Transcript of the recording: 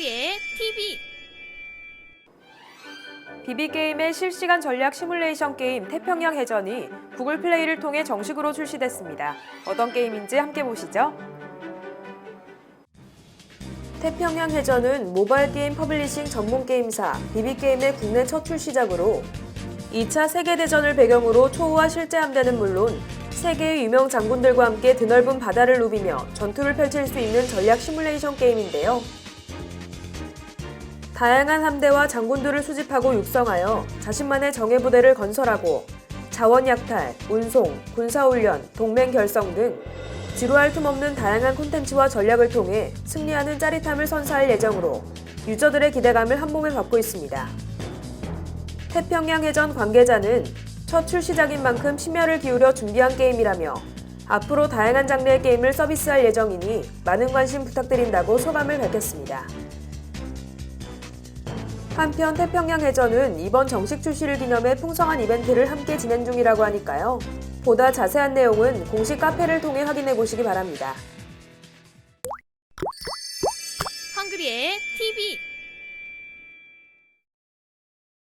헝그리의 TV 비비게임의 실시간 전략 시뮬레이션 게임 태평양 해전이 구글 플레이를 통해 정식으로 출시됐습니다. 어떤 게임인지 함께 보시죠. 태평양 해전은 모바일 게임 퍼블리싱 전문 게임사 비비게임의 국내 첫 출시작으로 2차 세계대전을 배경으로 초우와 실제 함대는 물론 세계의 유명 장군들과 함께 드넓은 바다를 누비며 전투를 펼칠 수 있는 전략 시뮬레이션 게임인데요. 다양한 함대와 장군들을 수집하고 육성하여 자신만의 정예 부대를 건설하고 자원 약탈, 운송, 군사훈련, 동맹 결성 등 지루할 틈 없는 다양한 콘텐츠와 전략을 통해 승리하는 짜릿함을 선사할 예정으로 유저들의 기대감을 한몸에 받고 있습니다. 태평양 해전 관계자는 첫 출시작인 만큼 심혈을 기울여 준비한 게임이라며 앞으로 다양한 장르의 게임을 서비스할 예정이니 많은 관심 부탁드린다고 소감을 밝혔습니다. 한편 태평양 해전은 이번 정식 출시를 기념해 풍성한 이벤트를 함께 진행 중이라고 하니까요. 보다 자세한 내용은 공식 카페를 통해 확인해 보시기 바랍니다. 헝그리의 TV